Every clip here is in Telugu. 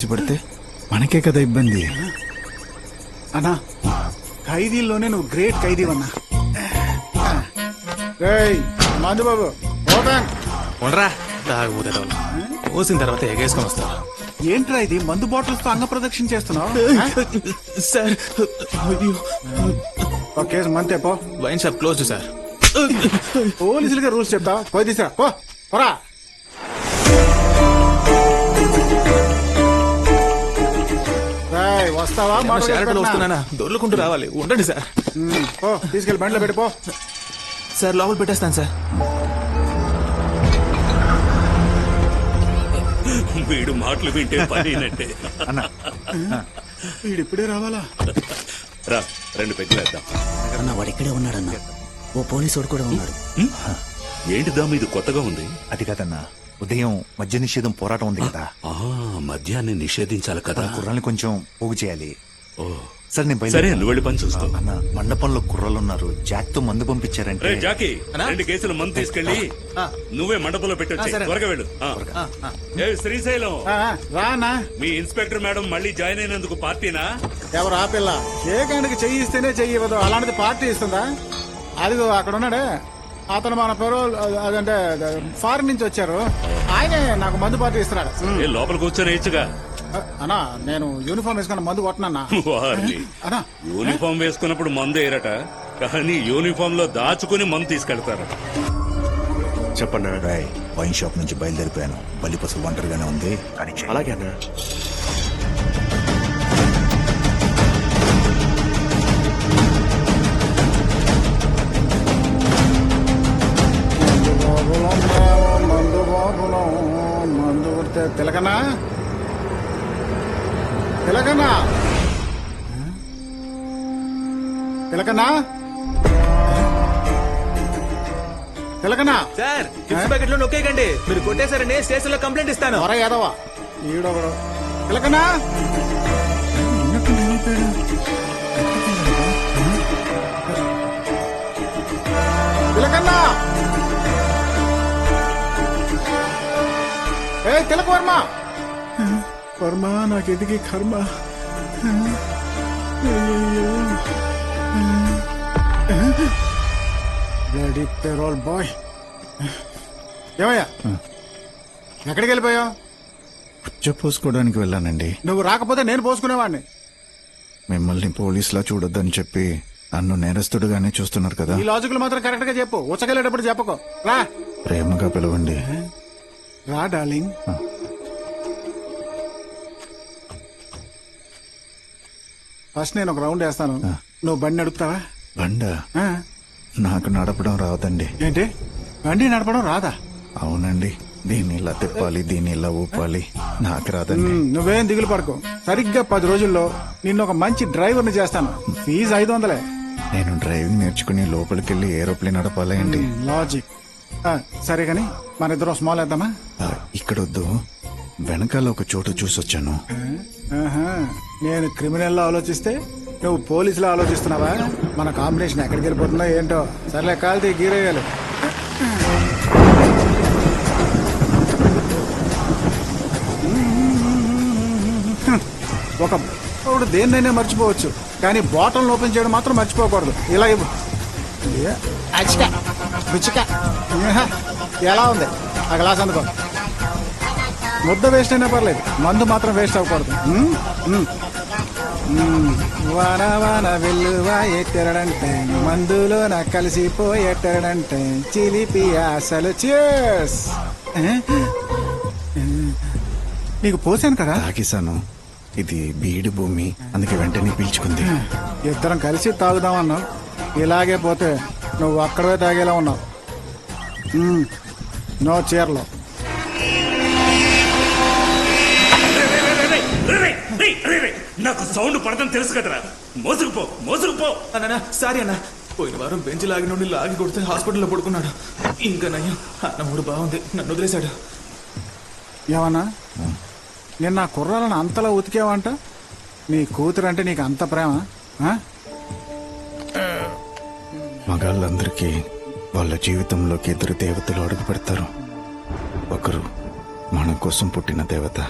పడితే మనకే కదా ఇబ్బంది. అన్నా ఖైదీల్లోనే నువ్వు గ్రేట్ ఖైదీ అన్నా మందు బాబు ఓపెన్ ఉండరా తాగుబోతే పోసిన తర్వాత ఎగేసుకొని వస్తా ఏంట్రా ఇది? మందు బాటిల్స్తో అంగ ప్రదక్షిణ చేస్తున్నావు? సార్. ఒక కేసు మంతే పో. Wine shop close sir. పోలీసులకి రూల్స్ చెప్తా. పోయి తీసురా పో. పోరా. వస్తావా? మాట షారెట్లో పెట్టనా? వస్తున్నానా? దొర్లుకుంటూ రావాలి. ఉండండి సార్. పో తీసుకెళ్ళి బండిలో పెట్టి పో. సార్ లోపల పెట్టేస్తాను సార్. వీడు మాటలు వింటే పనినట్టే. వీడు ఇప్పుడే రావాలా? రా రెండు పెగ్గులేద్దాం అన్న వాడు ఇక్కడే ఉన్నాడన్న. ఓ పోలీసోడు కూడా ఉన్నాడు. ఏంటి దామ్ ఇది కొత్తగా ఉంది? అది కదన్నా. ఉదయం మద్య నిషేధం పోరాటం ఉంది కదా. ఆ మద్యాన్ని నిషేధించాలి కదా. మన కుర్రాల్ని కొంచెం పోగు చేయాలి. ఓ. సరే నేను సరే బయలుదేరుతాను. నువ్వు వెళ్ళి పని చూస్తూ అన్న మండపంలో కుర్రాళ్ళు ఉన్నారు జాక్తో మందు పంపించారంటే. జాకీ అన్నా? రెండు కేసులు మందు తీసుకెళ్ళి. నువ్వే మండపంలో పెట్టొచ్చి సరే. త్వరగా వెళ్ళు. ఆ. ఏ శ్రీశైలం. ఆ, రానా మీ ఇన్స్పెక్టర్ మేడం మళ్ళీ జాయిన్ అయినందుకు పార్టీనా? ఎవరు ఆ పిల్ల? ఏ గంటకి చెయ్యి ఇస్తేనే చెయ్యి ఇవ్వదు. అలాంటిది పార్టీ ఇస్తుందా? అదిగో అక్కడ ఉన్నాడే. అతను మన పేరు అదంటే ఫారిన్ నుంచి వచ్చారు. ఆయనే నాకు మందు పార్టీ ఇస్తున్నాడు. ఏ లోపల కూర్చొని ఇచ్చుగా అన్నా నేను యూనిఫామ్ వేసుకున్న మందు కొట్టనన్నా. అన్నా యూనిఫామ్ వేసుకున్నప్పుడు మందు వేయరట. కానీ యూనిఫామ్లో దాచుకుని మందు తీసుకెళ్తారు. చెప్పన్నా రాయ్. వైన్ షాప్ నుంచి బయలుదేరిపోయాను. బలి పసుపు ఒంటరిగానే ఉంది. కానీ. అలాగే అన్నా. తిలకనా? తిలకనా? తిలకనా? తిలకనా? సార్ గిఫ్ట్ ప్యాకెట్లో నొక్కేయకండి. మీరు కొట్టేశారని స్టేషన్లో కంప్లైంట్ ఇస్తాను. వర యాదవా ఈడొకడు. తిలకనా? తిలకన్నా? ఏ తిలక వర్మ. వర్మ నాకు ఎదిగి కర్మ. రెడీ పెరోల్ బాయ్ ఏమయ్యా? ఎక్కడికి వెళ్ళిపోయావు? పుచ్చ పోసుకోవడానికి వెళ్ళానండి. నువ్వు రాకపోతే నేను పోసుకునేవాడిని. మిమ్మల్ని పోలీసులా చూడొద్దని చెప్పి నన్ను నేరస్తుడుగానే చూస్తున్నారు కదా. ఈ లాజిక్లు మాత్రం కరెక్ట్గా చెప్పు. ఉచ్చకెళ్ళేటప్పుడు చెప్పకు. రా. ప్రేమగా పిలవండి. రా డార్లింగ్ ఫస్ట్ నేను ఒక రౌండ్ వేస్తాను. నువ్వు బండి నడుపుతావా? బండ? నాకు నడపడం రాదండి. ఏంటి? బండి నడపడం రాదా? అవునండి. దీన్ని ఇలా తిప్పాలి దీన్ని ఇలా ఊపాలి. నాకు రాదండి. నువ్వేం దిగులు పడకు. సరిగ్గా పది రోజుల్లో నిన్ను ఒక మంచి డ్రైవర్ని చేస్తాను. ఫీజు ఐదు వందలే. నేను డ్రైవింగ్ నేర్చుకుని లోపలికెళ్ళి ఏరోప్లేన్ నడపాలా ఏంటి? లాజిక్ సరే కానీ మన ఇద్దరం స్మాల్ వేద్దామా? ఆ, ఇక్కడొద్దు. వెనకాల ఒక చోటు చూసొచ్చాను. నేను క్రిమినల్ ఆలోచిస్తే నువ్వు పోలీసులో ఆలోచిస్తున్నావా? మన కాంబినేషన్ ఎక్కడికి వెళ్ళిపోతుందో ఏంటో. సర్లే కాల్తీ గీరేయాలి ఒక దేన్నైనా మర్చిపోవచ్చు. కానీ బాటిల్ ఓపెన్ చేయడం మాత్రం మర్చిపోకూడదు. ఇలా ఇవ్వు. అచిక రుచిక. ఎలా ఉంది? ఆ గ్లాస్ అందుకో. ముద్ద వేస్ట్ అయినా పర్లేదు. మందు మాత్రం వేస్ట్ అవ్వకూడదు. వాన వాన వెల్లువా ఎట్టడంటే మందులో నా కలిసిపోయేట్టడంటే చిలిపి అసలు చేస్ నీకు పోసాను కదా? తాగేశాను. ఇది బీడు భూమి అందుకే వెంటనే పీల్చుకుంది. ఇద్దరం కలిసి తాగుదామన్నావు ఇలాగే పోతే నువ్వు అక్కడే తాగేలా ఉన్నావు. నో చీరలో. నాకు సౌండ్ పడదని తెలుసు కదరా. మోసుకుపో మోసుకుపో. అన్న సారీ అన్న. పోయిన వారం బెంచ్ లాగి నుండి లాగి కొడితే హాస్పిటల్లో పడుకున్నాడు. ఇంకా నయ్యం అన్న మూడు బాగుంది. నన్ను వదిలేశాడు. ఏమన్నా? నిన్న ఆ కుర్రాలను అంతలా ఉతికేవంట? నీ కూతురు అంటే నీకు అంత ప్రేమ ఆ? మగాళ్ళందరికీ వాళ్ళ జీవితంలోకి ఇద్దరు దేవతలు అడుగు పెడతారు ఒకరు మన కోసం పుట్టిన దేవత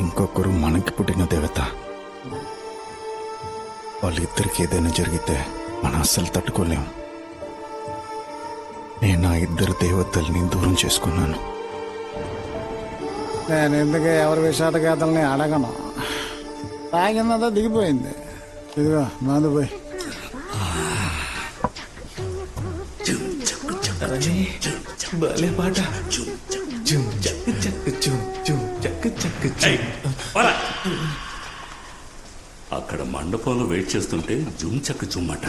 ఇంకొకరు మనకి పుట్టిన దేవత. వాళ్ళిద్దరికి ఏదైనా జరిగితే మనం అస్సలు తట్టుకోలేం. నేను ఆ ఇద్దరు దేవతల్ని దూరం చేసుకున్నాను. నేను ఎందుకు ఎవరి విషాదగాథల్ని అడగను? తాగిందంతా దిగిపోయింది. ఇదిగో మందు పోయి. అరే, భలే పాట జుమ్ చక్ చక్ జుమ్ జుమ్ చక్ చక్ ఏయ్, జుమ్. పోరా. అక్కడ మండపంలో వెయిట్ చేస్తుంటే జుమ్ చక్క జుమ్మట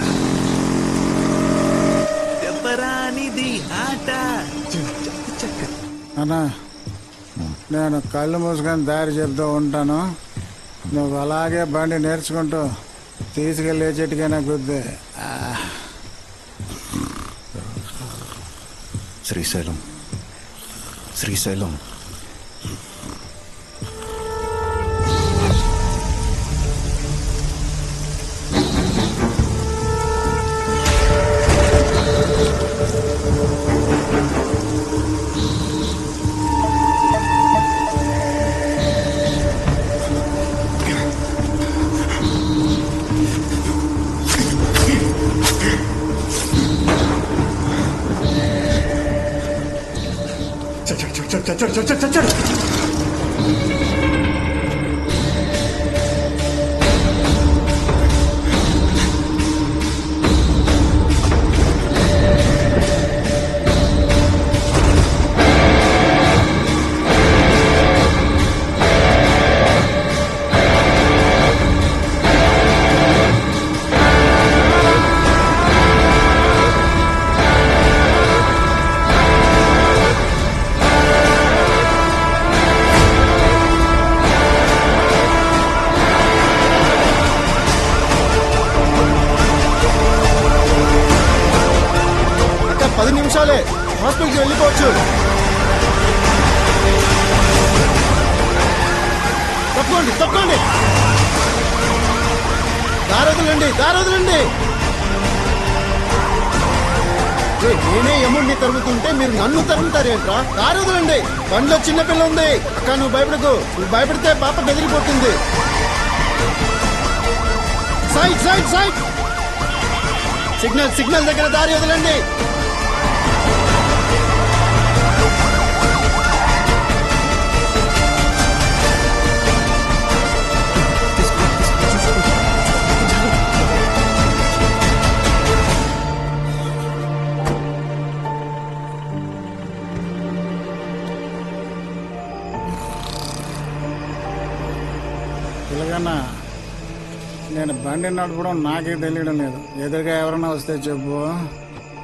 చెప్పరానిది ఆట జుమ్ చక్ అన్నా నేను కళ్ళు మూసుకొని దారి చెప్తూ ఉంటాను నువ్వు అలాగే బండి నేర్చుకుంటూ తీసుకెళ్ళి చెట్టుకైనా గుద్దే Sri Selong. Sri Selong. 这这这这里 దారదులండి దారదులండి ఏయ్, నేనే ఎముడిని తరుగుతుంటే మీరు నన్ను తరుగుతారేంట్రా దారదులండి బండిలో చిన్నపిల్ల ఉంది. అక్క నువ్వు భయపడకు. నువ్వు భయపడితే పాప బెదిరిపోతుంది. Side side side. Signal signal దగ్గర దారి వదలండి. బండి నడపడం నాకే తెలియడం లేదు. ఎదురుగా ఎవరన్నా వస్తే చెప్పు.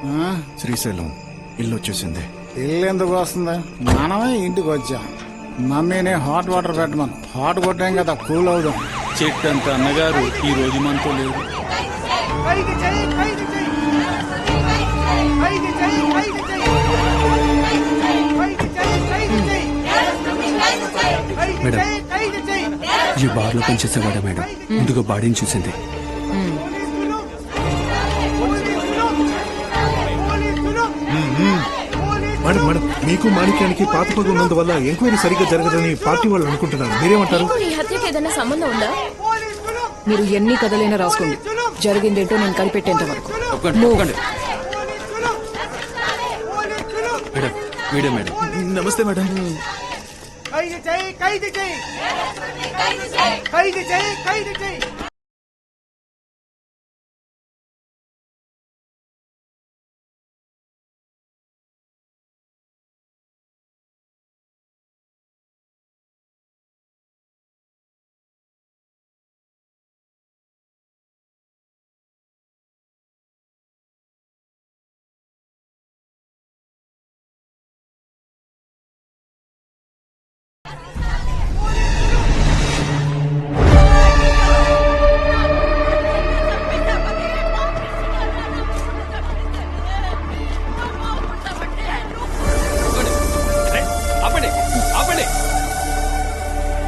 ఆ? శ్రీశైలం ఇల్లు వచ్చేసింది. ఇల్లు ఎందుకు వస్తుంది? మనమే ఇంటికి వచ్చాం. మమ్మీని హాట్ వాటర్ పెట్టమను. హాట్ కొట్టాం కదా కూల్ అవుదాం. చెక్ అంత అన్నగారు ఈ రోజు మనతో లేదు. ఈ బార్లో పనిచేసేవాడే మేడం? ముందుగా బాడీని చూసింది. మేడం మేడం మీకు మాణిక్యానికి పాత పగ ఉన్నందువల్ల ఎంక్వైరీ సరిగ్గా జరగదని పార్టీ వాళ్ళు అనుకుంటున్నారు. మీరేమంటారు? ఈ హత్యకి ఏదైనా సంబంధం ఉందా? మీరు ఎన్ని కథలైనా రాసుకోండి. జరిగిందేంటో నేను కనిపెట్టేంత వరకు. Madam madam. నమస్తే మేడం. કઈ જઈ કઈ જઈ કઈ જઈ કઈ જઈ કઈ જઈ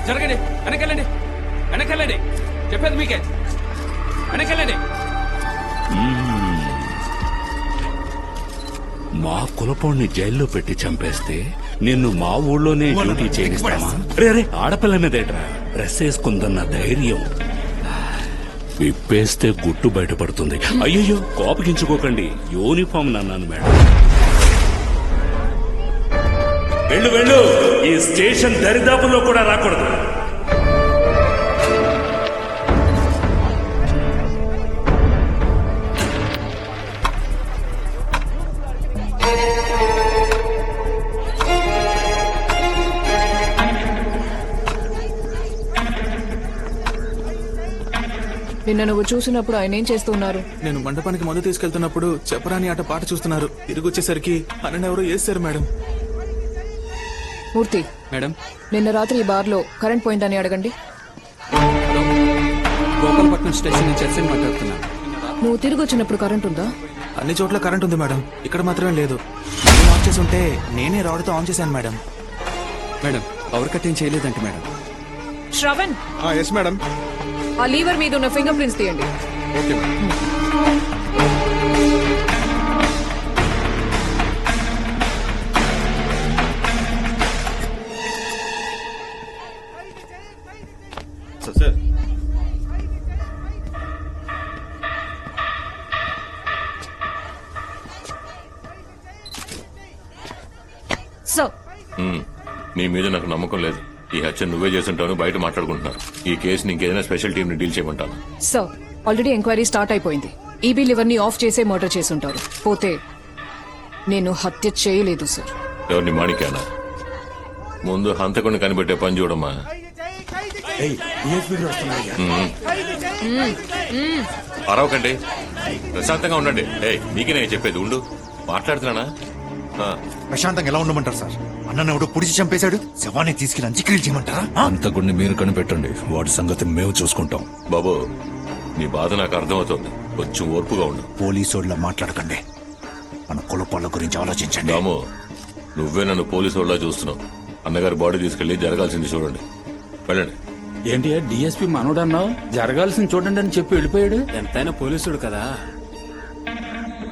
జరగండి. వెనకెళ్ళండి. వెనకెళ్ళండి. చెప్పేది మీకే. వెనకెళ్ళండి. మా కులపోణ్ణి జైల్లో పెట్టి చంపేస్తే నిన్ను మా ఊళ్ళోనే డ్యూటీ చేయిస్తామా? రే రే ఆడపిల్ల మీదేట్రా డ్రెస్ వేసుకుందన్న ధైర్యం. విప్పేస్తే గుట్టు బయటపడుతుంది. అయ్యయ్యో కోపగించుకోకండి. Uniform నన్నాను madam. వెళ్ళు వెళ్ళు. ఈ స్టేషన్ దరిదాపుల్లో కూడా రాకూడదు. నిన్న నువ్వు చూసినప్పుడు ఆయన ఏం చేస్తున్నారు నేను మండపానికి మందు తీసుకెళ్తున్నప్పుడు చెప్పరాని ఆట పాట చూస్తున్నారు. తిరిగి వచ్చేసరికి అన్న ఎవరో వేస్తారు మేడం. మూర్తి. మేడం. నిన్న రాత్రి ఈ బార్లో కరెంట్ పోయిందని అడగండి. గోపాలపట్నం స్టేషన్ నుంచి ఎస్ఎన్ నువ్వు తిరిగి వచ్చినప్పుడు కరెంట్ ఉందా? అన్ని చోట్ల కరెంట్ ఉంది మేడం. ఇక్కడ మాత్రమే లేదు. నేను ఆఫ్ చేసి ఉంటే నేనే రాడ్తో ఆన్ చేశాను మేడం. మేడం పవర్ కట్ ఏం చేయలేదంట మేడం. శ్రవణ్. Yes madam. ఆ లీవర్ మీద ఉన్న ఫింగర్ ప్రింట్స్ తీయండి. Okay madam. మీద నాకు నమ్మకం లేదు. ఈ హత్య నువ్వే చేస్తుంటావు బయట మాట్లాడుకుంటున్నారు. ఈ కేసుని ఇంకేదైనా స్పెషల్ టీం ని డీల్ చేయమంటాను సో ఆల్రెడీ ఎంక్వైరీ స్టార్ట్ అయిపోయింది. ఈబీ లివర్ని ఆఫ్ చేసే మర్డర్ చేసుంటారు పోతే నేను హత్య చేయలేదు సార్. ఎవరిని మాణిక్యానా? ముందు హంతకుడిని కనిపెట్టే పని చూడమ్మా. అరవకండి. ప్రశాంతంగా ఉండండి. ఏయ్ నీకే నేను చెప్పేది ఉండు. మాట్లాడుతున్నానా? ఆ, ప్రశాంతంగా ఎలా ఉండమంటారు సార్? అన్న ఎవడో పుడిచి చంపేశాడు? శవాన్ని తీసుకెళ్ళి అంత్యక్రియలు చేయమంటారా? అంతకుడిని మీరు కనిపెట్టండి. వాడి సంగతి మేము చూసుకుంటాం. బాబు నీ బాధ నాకు అర్థమవుతుంది. కొంచెం ఓర్పుగా ఉండు. పోలీసోళ్ళ మాట్లాడకండి. మన కులపాళ్ళ గురించి ఆలోచించండి. రాము నువ్వే నన్ను పోలీసు వాళ్ళ చూస్తున్నావు. అన్నగారి బాడీ తీసుకెళ్ళి జరగాల్సింది చూడండి. వెళ్ళండి. ఏంటి డిఎస్పీ మనోడన్నావు? జరగాల్సింది చూడండి అని చెప్పి వెళ్ళిపోయాడు? ఎంతైనా పోలీసుడు కదా.